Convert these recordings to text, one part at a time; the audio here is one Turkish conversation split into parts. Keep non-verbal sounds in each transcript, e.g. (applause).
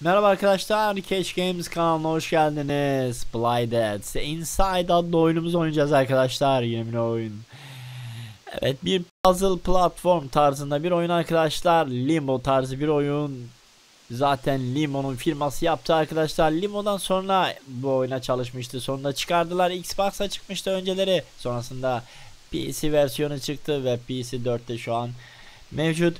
Merhaba arkadaşlar, Cash Games kanalına hoş geldiniz. Blinded Inside adlı oyunumuzu oynayacağız arkadaşlar. Bir oyun. Evet, bir puzzle platform tarzında bir oyun arkadaşlar. Limbo tarzı bir oyun. Zaten Limo'nun firması yaptı arkadaşlar. Limo'dan sonra bu oyuna çalışmıştı. Sonunda çıkardılar. Xbox'a çıkmıştı önceleri. Sonrasında PC versiyonu çıktı ve PC 4'te şu an mevcut.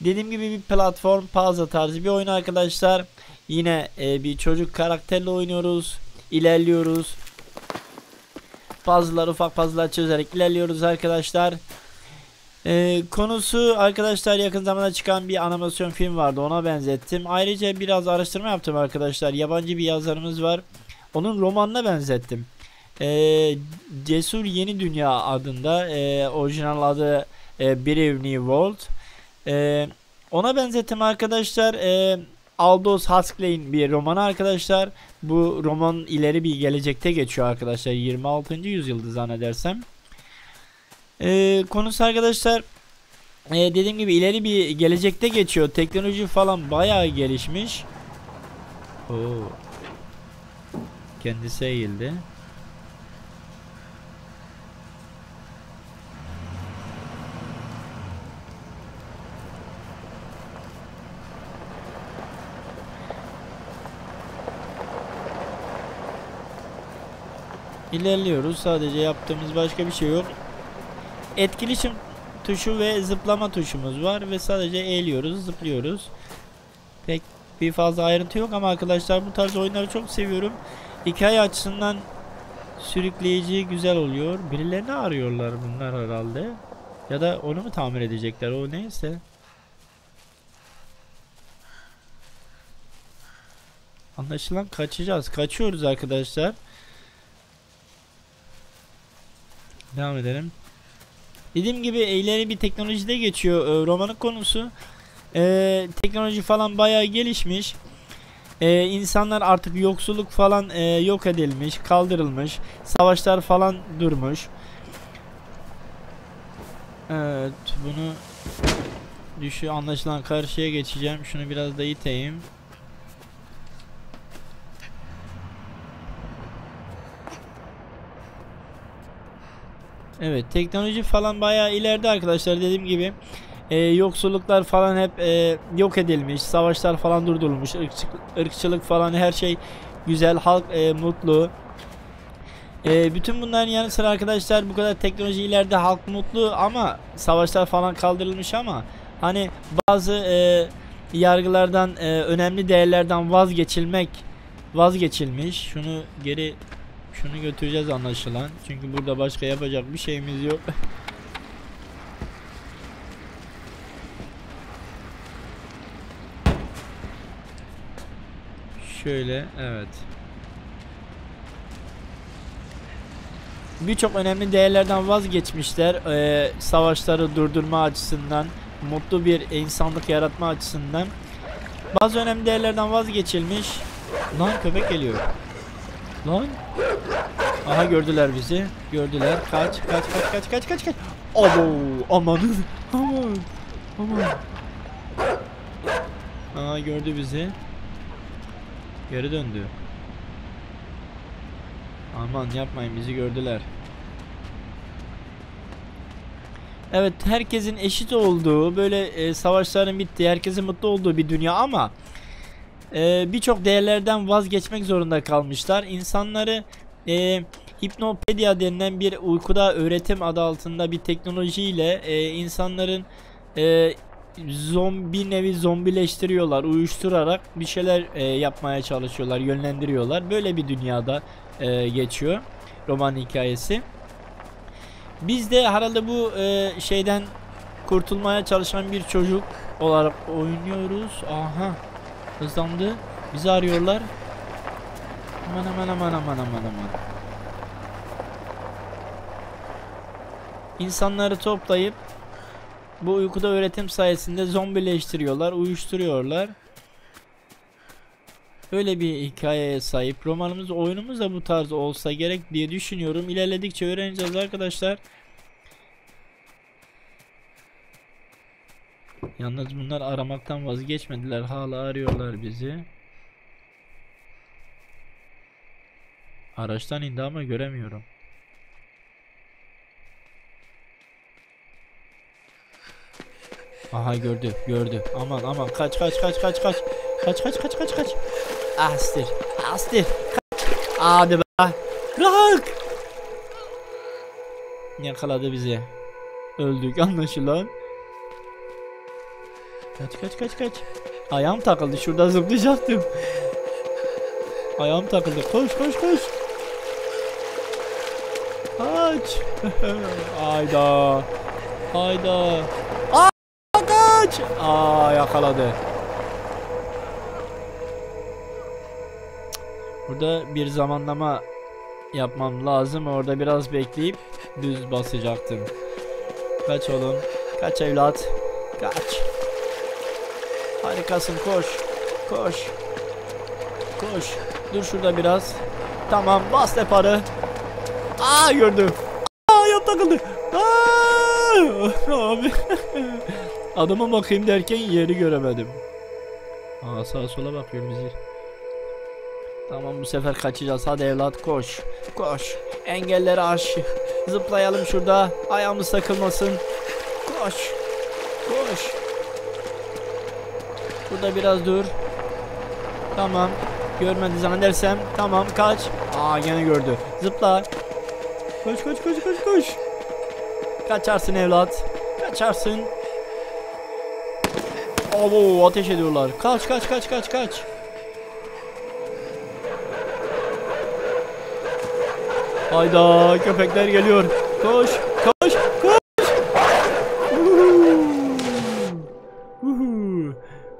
Dediğim gibi bir platform puzzle tarzı bir oyun arkadaşlar. Yine e, bir çocuk karakterle oynuyoruz. İlerliyoruz. Puzzle'lar ufak puzzle'lar çözerek ilerliyoruz arkadaşlar. E, konusu arkadaşlar yakın zamanda çıkan bir animasyon film vardı ona benzettim. Ayrıca biraz araştırma yaptım arkadaşlar. Yabancı bir yazarımız var. Onun romanına benzettim. E, Cesur Yeni Dünya adında e, orijinal adı e, Brave New World. Ee, ona benzettim arkadaşlar. Ee, Aldous Huxley'in bir romanı arkadaşlar. Bu roman ileri bir gelecekte geçiyor arkadaşlar. 26. yüzyılda zannedersem. Ee, konusu arkadaşlar e, dediğim gibi ileri bir gelecekte geçiyor. Teknoloji falan bayağı gelişmiş. Oo. Kendisi eğildi. İlerliyoruz. Sadece yaptığımız başka bir şey yok. Etkileşim tuşu ve zıplama tuşumuz var ve sadece eğiliyoruz, zıplıyoruz. Pek bir fazla ayrıntı yok ama arkadaşlar bu tarz oyunları çok seviyorum. Hikaye açısından sürükleyici, güzel oluyor. Birilerini arıyorlar bunlar herhalde. Ya da onu mu tamir edecekler o neyse. Anlaşılan kaçacağız. Kaçıyoruz arkadaşlar. Devam edelim. Dediğim gibi ileri bir teknolojide geçiyor e, romanın konusu. E, teknoloji falan bayağı gelişmiş. E, insanlar artık yoksulluk falan e, yok edilmiş, kaldırılmış. Savaşlar falan durmuş. Evet, bunu düşü anlaşılan karşıya geçeceğim. Şunu biraz da iteyim. Evet teknoloji falan bayağı ileride arkadaşlar dediğim gibi. E, yoksulluklar falan hep e, yok edilmiş savaşlar falan durdurulmuş ırkçılık, ırkçılık falan her şey güzel halk e, mutlu. E, bütün bunların yanı sıra arkadaşlar bu kadar teknoloji ileride halk mutlu ama savaşlar falan kaldırılmış ama hani bazı e, yargılardan e, önemli değerlerden vazgeçilmek vazgeçilmiş. Şunu geri şunu götüreceğiz anlaşılan. Çünkü burada başka yapacak bir şeyimiz yok. Şöyle evet. Birçok önemli değerlerden vazgeçmişler. Ee, savaşları durdurma açısından, mutlu bir insanlık yaratma açısından. Bazı önemli değerlerden vazgeçilmiş. Lan köpek geliyor. Lan. Aha gördüler bizi. Gördüler. Kaç kaç kaç kaç kaç kaç kaç. Abo amanın. Aman. Aman. Aa gördü bizi. Geri döndü. Aman yapmayın bizi gördüler. Evet herkesin eşit olduğu böyle e, savaşların bittiği herkesin mutlu olduğu bir dünya ama e, birçok değerlerden vazgeçmek zorunda kalmışlar. İnsanları e, Hipnopedia denilen bir uykuda öğretim adı altında bir teknolojiyle e, insanların e, zombi nevi zombileştiriyorlar, uyuşturarak bir şeyler e, yapmaya çalışıyorlar, yönlendiriyorlar. Böyle bir dünyada e, geçiyor roman hikayesi. Biz de herhalde bu e, şeyden kurtulmaya çalışan bir çocuk olarak oynuyoruz. Aha. Hızlandı. Bizi arıyorlar. Aman aman aman aman aman aman. İnsanları toplayıp bu uykuda öğretim sayesinde zombileştiriyorlar, uyuşturuyorlar. Öyle bir hikayeye sahip. Romanımız, oyunumuz da bu tarz olsa gerek diye düşünüyorum. İlerledikçe öğreneceğiz arkadaşlar. Yalnız bunlar aramaktan vazgeçmediler. Hala arıyorlar bizi. Araçtan indi ama göremiyorum. Aha gördü, gördü. Aman aman kaç kaç kaç kaç kaç. Kaç kaç kaç kaç kaç. Astir, astir. Kaç. Hadi be. Bırak. Yakaladı bizi. Öldük anlaşılan. Kaç kaç kaç kaç. Ayağım takıldı. Şurada zıplayacaktım. Ayağım takıldı. Koş koş koş. Kaç. (laughs) Hayda. Hayda. Aa kaç. Aa yakaladı. Burada bir zamanlama yapmam lazım. Orada biraz bekleyip düz basacaktım. Kaç oğlum. Kaç evlat. Kaç. Harikasın koş. Koş. Koş. Dur şurada biraz. Tamam bas deparı. Aa gördüm. Takıldı. Abi. Adama bakayım derken yeri göremedim. Aa sağa sola bakıyorum bizi. Tamam bu sefer kaçacağız. Hadi evlat koş. Koş. Engelleri aş. Zıplayalım şurada. Ayağımız takılmasın. Koş. Koş. Burada biraz dur. Tamam. Görmedi zannedersem. Tamam kaç. Aa gene gördü. Zıpla. Koş koş koş koş koş. Kaçarsın evlat. Kaçarsın. Oo ateş ediyorlar. Kaç kaç kaç kaç kaç. Hayda köpekler geliyor. Koş koş koş. Uhu. Uhu.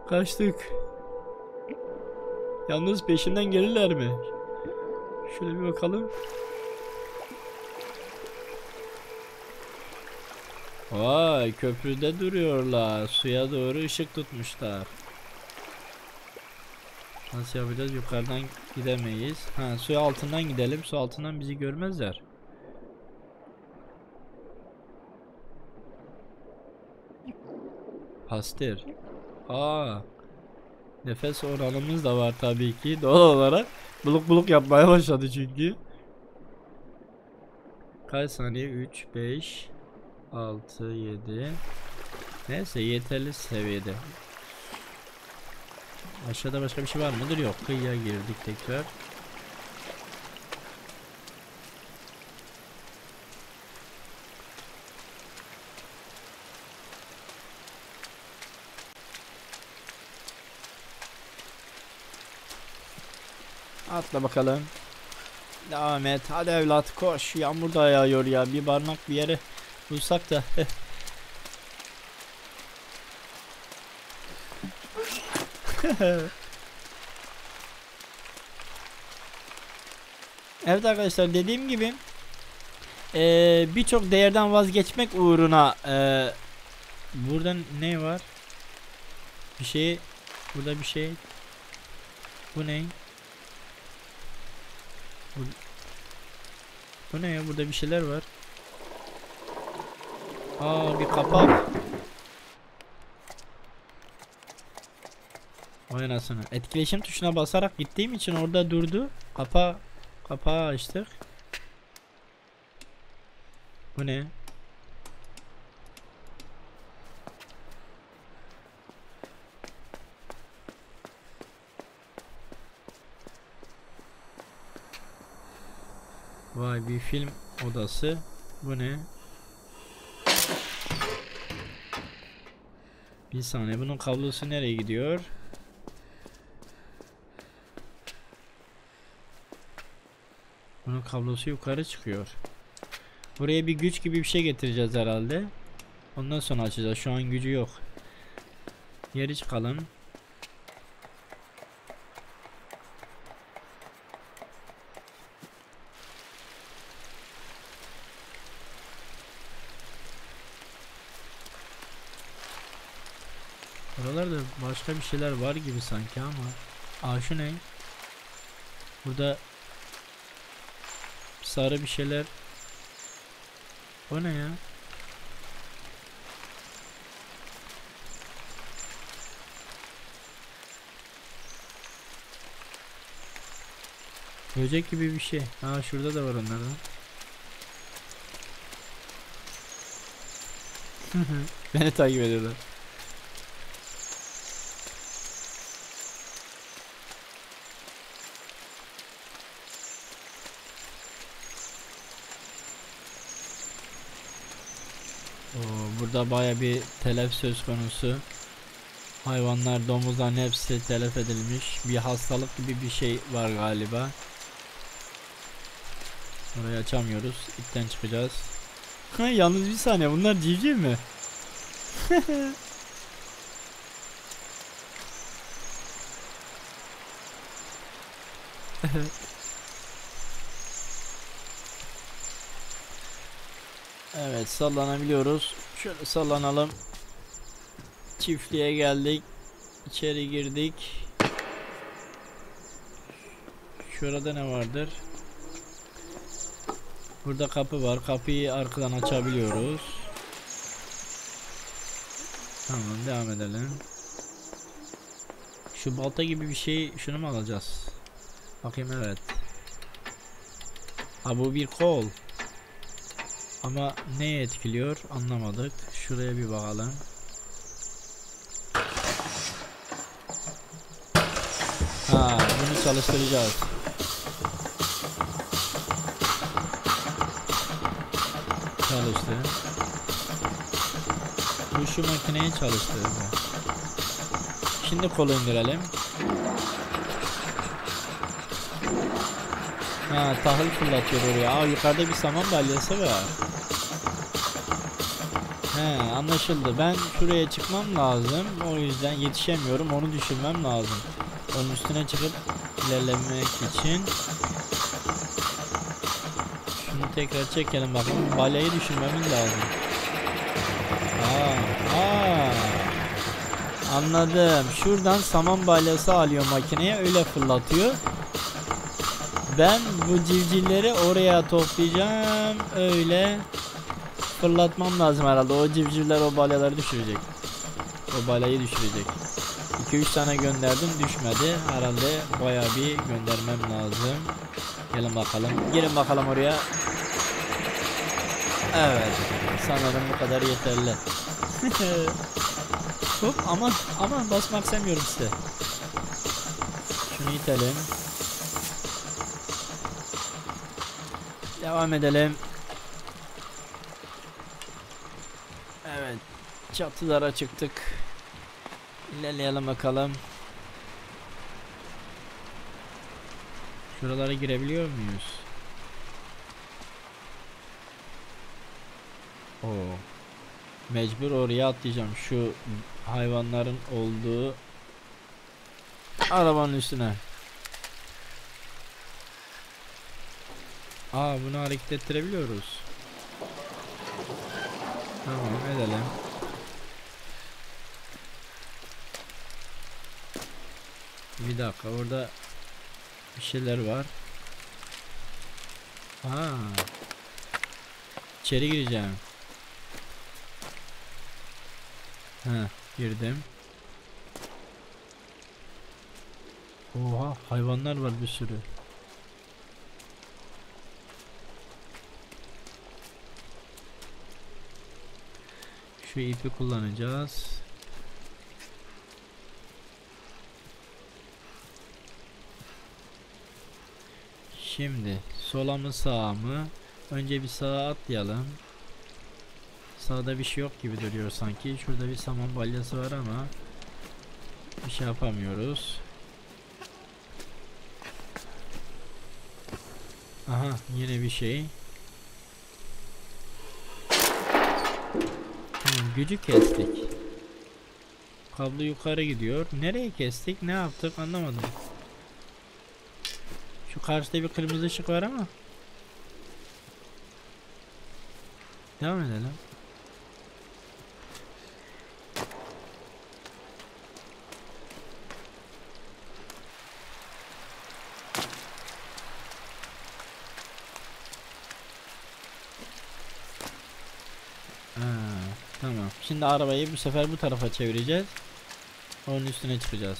Kaçtık. Yalnız peşinden gelirler mi? Şöyle bir bakalım. Vay köprüde duruyorlar. Suya doğru ışık tutmuşlar. Nasıl yapacağız? Yukarıdan gidemeyiz. Ha suya altından gidelim. Su altından bizi görmezler. Pastir. Aa. Nefes oranımız da var tabii ki doğal olarak. Buluk buluk yapmaya başladı çünkü. Kaç saniye? 3, 5, 6, 7. Neyse yeterli seviyede. Aşağıda başka bir şey var mıdır? Yok. Kıyıya girdik tekrar. Atla bakalım. Devam et. Hadi evlat koş. Yağmur da yağıyor ya. Bir barınak bir yere bulsak da. (laughs) evet arkadaşlar dediğim gibi eee, birçok değerden vazgeçmek uğruna eee burada ne var? Bir şey burada bir şey bu ne? Bu, bu ne ya? Burada bir şeyler var. Aa bir kapak. Vay anasını. Etkileşim tuşuna basarak gittiğim için orada durdu. Kapa kapağı açtık. Bu ne? Vay bir film odası. Bu ne? Bir saniye bunun kablosu nereye gidiyor? Bunun kablosu yukarı çıkıyor. Buraya bir güç gibi bir şey getireceğiz herhalde. Ondan sonra açacağız. Şu an gücü yok. Geri çıkalım. Başka bir şeyler var gibi sanki ama. Aa şu ne? Burada sarı bir şeyler. O ne ya? Böcek gibi bir şey. Aa şurada da var onlardan. Beni takip ediyorlar. Oo, burada baya bir telef söz konusu. Hayvanlar, domuzların hepsi telef edilmiş. Bir hastalık gibi bir şey var galiba. Orayı açamıyoruz. İpten çıkacağız. Ha, (laughs) yalnız bir saniye bunlar civciv mi? evet (laughs) sallanabiliyoruz. Şöyle sallanalım. Çiftliğe geldik. İçeri girdik. Şurada ne vardır? Burada kapı var. Kapıyı arkadan açabiliyoruz. Tamam devam edelim. Şu balta gibi bir şey şunu mu alacağız? Bakayım evet. Ha bu bir kol. Ama neye etkiliyor anlamadık. Şuraya bir bakalım. Ha bunu çalıştıracağız. Çalıştı. Bu şu makineyi çalıştırdı. Şimdi kolu indirelim. Ha tahıl fırlatıyor oraya. Aa yukarıda bir saman balyası var. He anlaşıldı. Ben şuraya çıkmam lazım. O yüzden yetişemiyorum. Onu düşürmem lazım. Onun üstüne çıkıp ilerlemek için. Şunu tekrar çekelim bakalım. Balyayı düşürmemiz lazım. Aa, aa. Anladım. Şuradan saman balyası alıyor makineye öyle fırlatıyor. Ben bu civcivleri oraya toplayacağım. Öyle fırlatmam lazım herhalde. O civcivler o balyaları düşürecek. O balyayı düşürecek. 2-3 tane gönderdim düşmedi. Herhalde baya bir göndermem lazım. Gelin bakalım. Gelin bakalım oraya. Evet. Sanırım bu kadar yeterli. (laughs) Hop aman aman basmak istemiyorum size. Şunu itelim. Devam edelim. Evet. Çatılara çıktık. İlerleyelim bakalım. Şuralara girebiliyor muyuz? Oo. Mecbur oraya atlayacağım. Şu hayvanların olduğu arabanın üstüne. Aa bunu hareket ettirebiliyoruz. Tamam edelim. Bir dakika orada bir şeyler var. Ha. İçeri gireceğim. Ha, girdim. Oha, hayvanlar var bir sürü. Şu ipi kullanacağız. Şimdi sola mı sağa mı? Önce bir sağa atlayalım. Sağda bir şey yok gibi duruyor sanki. Şurada bir saman balyası var ama bir şey yapamıyoruz. Aha yine bir şey. Tamam gücü kestik. Kablo yukarı gidiyor. Nereye kestik? Ne yaptık anlamadım. Karşıda bir kırmızı ışık var ama. Devam edelim. Şimdi arabayı bu sefer bu tarafa çevireceğiz. Onun üstüne çıkacağız.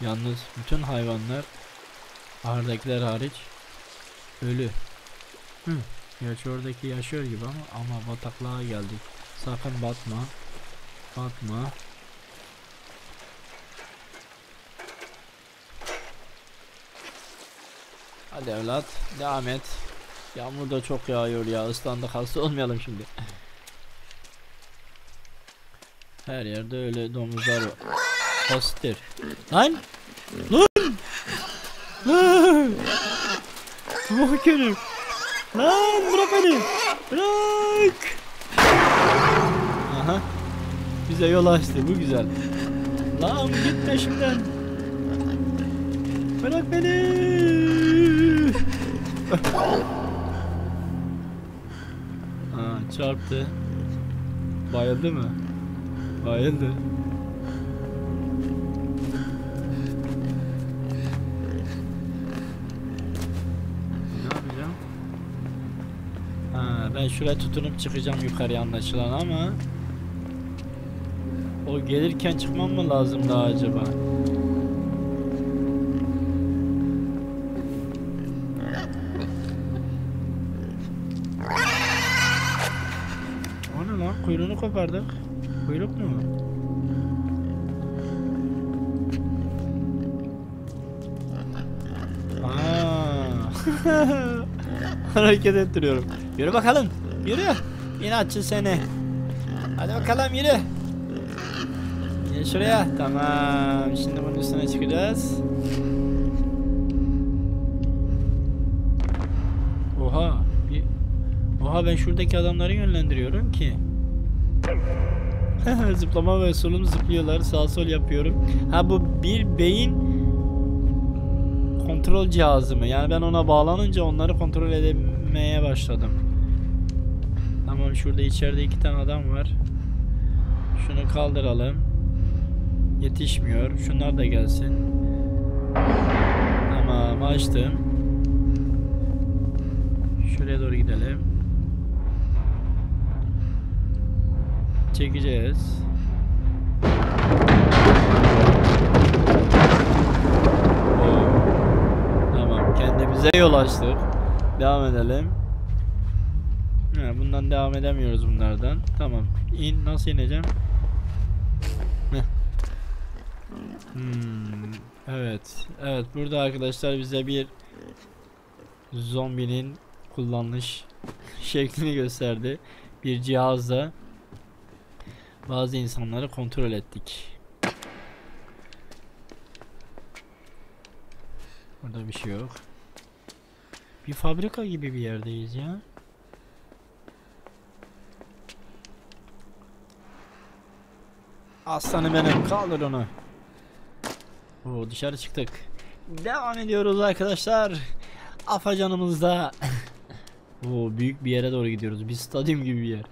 Yalnız bütün hayvanlar ahırdakiler hariç ölü. Hı. Gerçi oradaki yaşıyor gibi ama ama bataklığa geldik. Sakın batma. Batma. Hadi evlat devam et. Yağmur da çok yağıyor ya ıslandık hasta olmayalım şimdi. Her yerde öyle domuzlar var. Hastir. Lan! Lan! Lan! Lan bırak beni. Bırak. Aha. Bize yol açtı bu güzel. Lan git peşimden. Bırak beni. Aa, çarptı. Bayıldı mı? Bayıldı. Ben şuraya tutunup çıkacağım yukarıya anlaşılan ama o gelirken çıkmam mı lazım daha acaba? O ne lan? Kuyruğunu kopardık. Kuyruk mu? Aa. (laughs) Hareket ettiriyorum. Yürü bakalım. Yürü. İnatçı seni. Hadi bakalım yürü. Gel şuraya. Tamam. Şimdi bunun üstüne çıkacağız. Oha. Bir... Oha ben şuradaki adamları yönlendiriyorum ki. (laughs) Zıplama ve solum zıplıyorlar. Sağ sol yapıyorum. Ha bu bir beyin kontrol cihazı mı? Yani ben ona bağlanınca onları kontrol edemeye başladım. Tamam şurada içeride iki tane adam var. Şunu kaldıralım. Yetişmiyor. Şunlar da gelsin. Tamam açtım. Şuraya doğru gidelim. Çekeceğiz. Tamam kendimize yol açtık. Devam edelim. Ha, bundan devam edemiyoruz bunlardan. Tamam. İn nasıl ineceğim? Hmm, evet. Evet burada arkadaşlar bize bir zombinin kullanış (laughs) şeklini gösterdi. Bir cihazla bazı insanları kontrol ettik. Burada bir şey yok. Bir fabrika gibi bir yerdeyiz ya. Aslanım benim kaldır onu. Oo, dışarı çıktık. Devam ediyoruz arkadaşlar. Afacanımızda. (laughs) Oo, büyük bir yere doğru gidiyoruz. Bir stadyum gibi bir yer.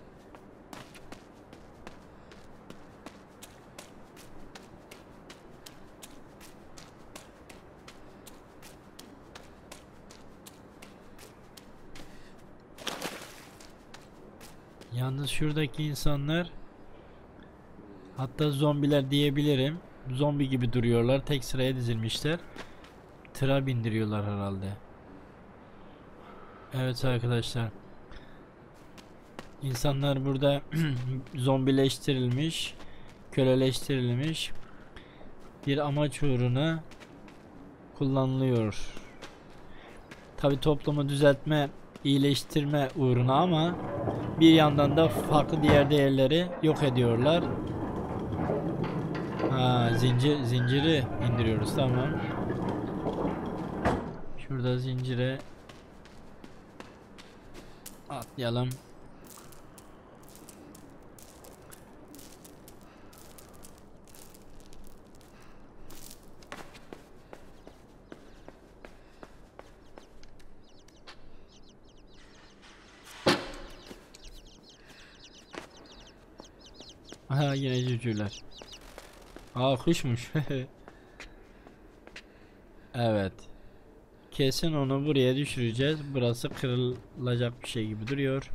Yalnız şuradaki insanlar hatta zombiler diyebilirim. Zombi gibi duruyorlar. Tek sıraya dizilmişler. Tıra bindiriyorlar herhalde. Evet arkadaşlar. İnsanlar burada (clears throat) zombileştirilmiş, köleleştirilmiş bir amaç uğruna kullanılıyor. Tabi toplumu düzeltme, iyileştirme uğruna ama bir yandan da farklı diğer değerleri yok ediyorlar. Ha, zincir zinciri indiriyoruz tamam. Şurada zincire atlayalım. Aha yine cücüler. Aa kuşmuş. (laughs) evet. Kesin onu buraya düşüreceğiz. Burası kırılacak bir şey gibi duruyor.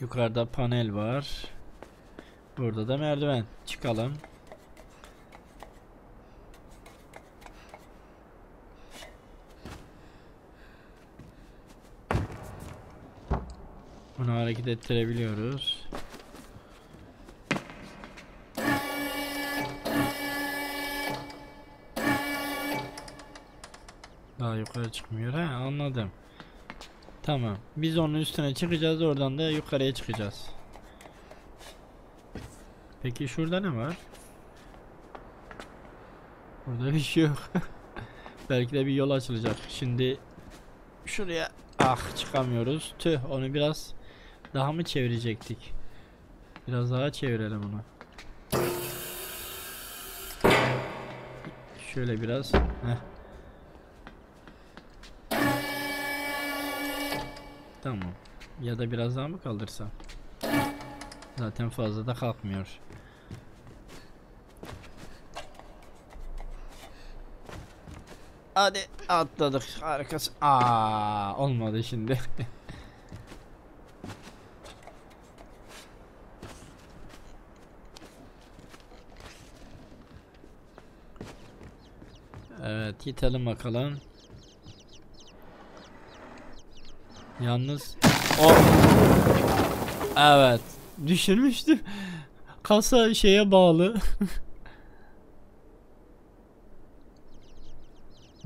Yukarıda panel var. Burada da merdiven. Çıkalım. Bunu hareket ettirebiliyoruz. Daha yukarı çıkmıyor ha anladım. Tamam. Biz onun üstüne çıkacağız oradan da yukarıya çıkacağız. Peki şurada ne var? Burada bir şey yok. (laughs) Belki de bir yol açılacak. Şimdi şuraya ah çıkamıyoruz. Tüh onu biraz daha mı çevirecektik? Biraz daha çevirelim onu. Şöyle biraz. Heh. Tamam. Ya da biraz daha mı kaldırsam? Zaten fazla da kalkmıyor. Hadi atladık. Harikasın. Aa, olmadı şimdi. (laughs) evet, gidelim bakalım. Yalnız o Evet, düşürmüştüm. Kasa şeye bağlı. (laughs)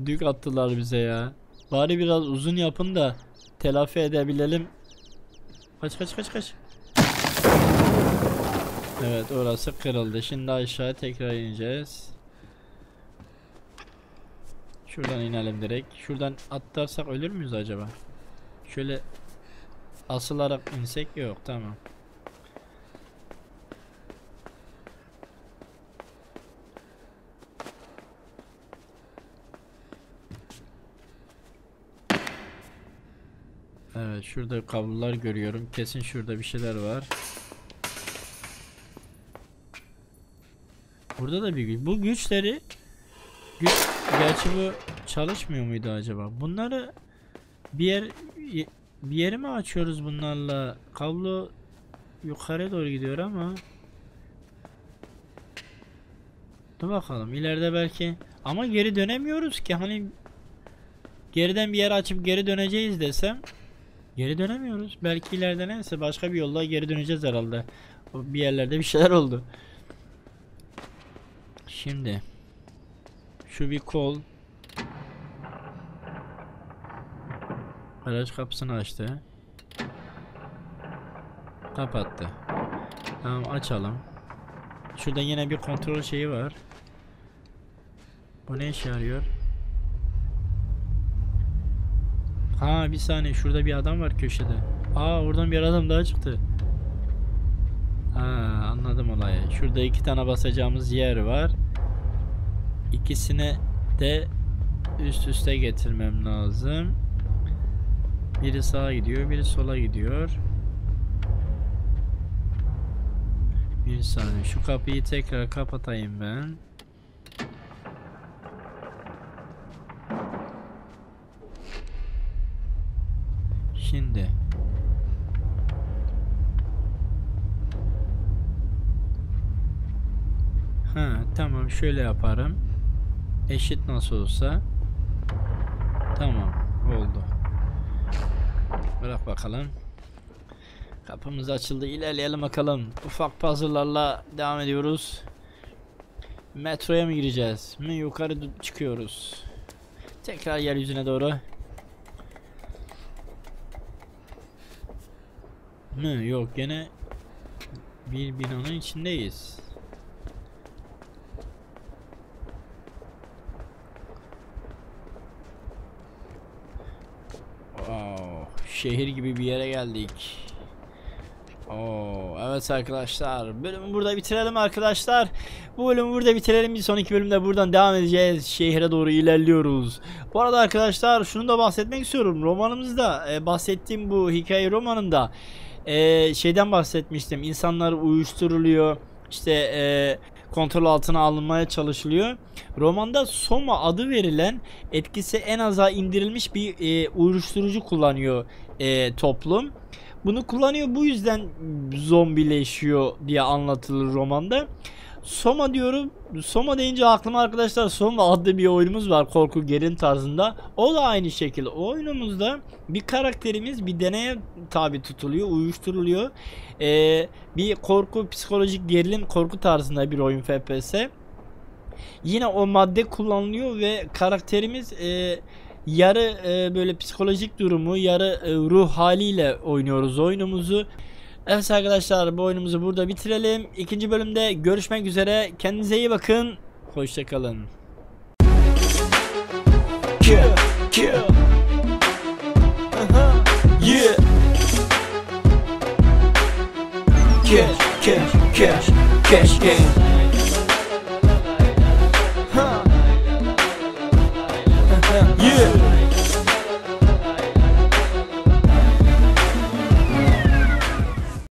Dük attılar bize ya. Bari biraz uzun yapın da telafi edebilelim. Kaç kaç kaç kaç. Evet orası kırıldı. Şimdi aşağı tekrar ineceğiz. Şuradan inelim direkt. Şuradan atlarsak ölür müyüz acaba? Şöyle asılarak insek yok tamam. Evet şurada kablolar görüyorum. Kesin şurada bir şeyler var. Burada da bir güç. Bu güçleri güç gerçi bu çalışmıyor muydu acaba? Bunları bir yer bir yeri mi açıyoruz bunlarla? Kablo yukarı doğru gidiyor ama Dur bakalım ileride belki ama geri dönemiyoruz ki hani geriden bir yer açıp geri döneceğiz desem Geri dönemiyoruz. Belki ileride neyse başka bir yolla geri döneceğiz herhalde. Bir yerlerde bir şeyler oldu. Şimdi şu bir kol Garaj kapısını açtı. Kapattı. Tamam açalım. Şurada yine bir kontrol şeyi var. Bu ne işe yarıyor? Ha bir saniye şurada bir adam var köşede. Aa oradan bir adam daha çıktı. Ha anladım olayı. Şurada iki tane basacağımız yer var. İkisini de üst üste getirmem lazım. Biri sağa gidiyor, biri sola gidiyor. Bir saniye şu kapıyı tekrar kapatayım ben. Şimdi Ha tamam şöyle yaparım. Eşit nasıl olsa. Tamam oldu. Bırak bakalım. Kapımız açıldı. İlerleyelim bakalım. Ufak puzzle'larla devam ediyoruz. Metroya mı gireceğiz? Mi yukarı çıkıyoruz. Tekrar yeryüzüne doğru. Mı? Yok gene bir binanın içindeyiz. Şehir gibi bir yere geldik. Oo, evet arkadaşlar bölümü burada bitirelim arkadaşlar. Bu bölümü burada bitirelim. Bir sonraki bölümde buradan devam edeceğiz. Şehre doğru ilerliyoruz. Bu arada arkadaşlar şunu da bahsetmek istiyorum. Romanımızda e, bahsettiğim bu hikaye romanında e, şeyden bahsetmiştim. İnsanlar uyuşturuluyor. İşte e, kontrol altına alınmaya çalışılıyor. Romanda Soma adı verilen etkisi en aza indirilmiş bir e, uyuşturucu kullanıyor e, toplum. bunu kullanıyor. Bu yüzden zombileşiyor diye anlatılır romanda. Soma diyorum. Soma deyince aklıma arkadaşlar Soma adlı bir oyunumuz var korku gerin tarzında. O da aynı şekilde. O oyunumuzda bir karakterimiz bir deneye tabi tutuluyor, uyuşturuluyor. Ee, bir korku, psikolojik gerilim, korku tarzında bir oyun FPS. Yine o madde kullanılıyor ve karakterimiz e, yarı e, böyle psikolojik durumu, yarı e, ruh haliyle oynuyoruz oyunumuzu. Evet arkadaşlar bu oyunumuzu burada bitirelim. İkinci bölümde görüşmek üzere. Kendinize iyi bakın. Hoşçakalın. Cash, cash, cash, cash game.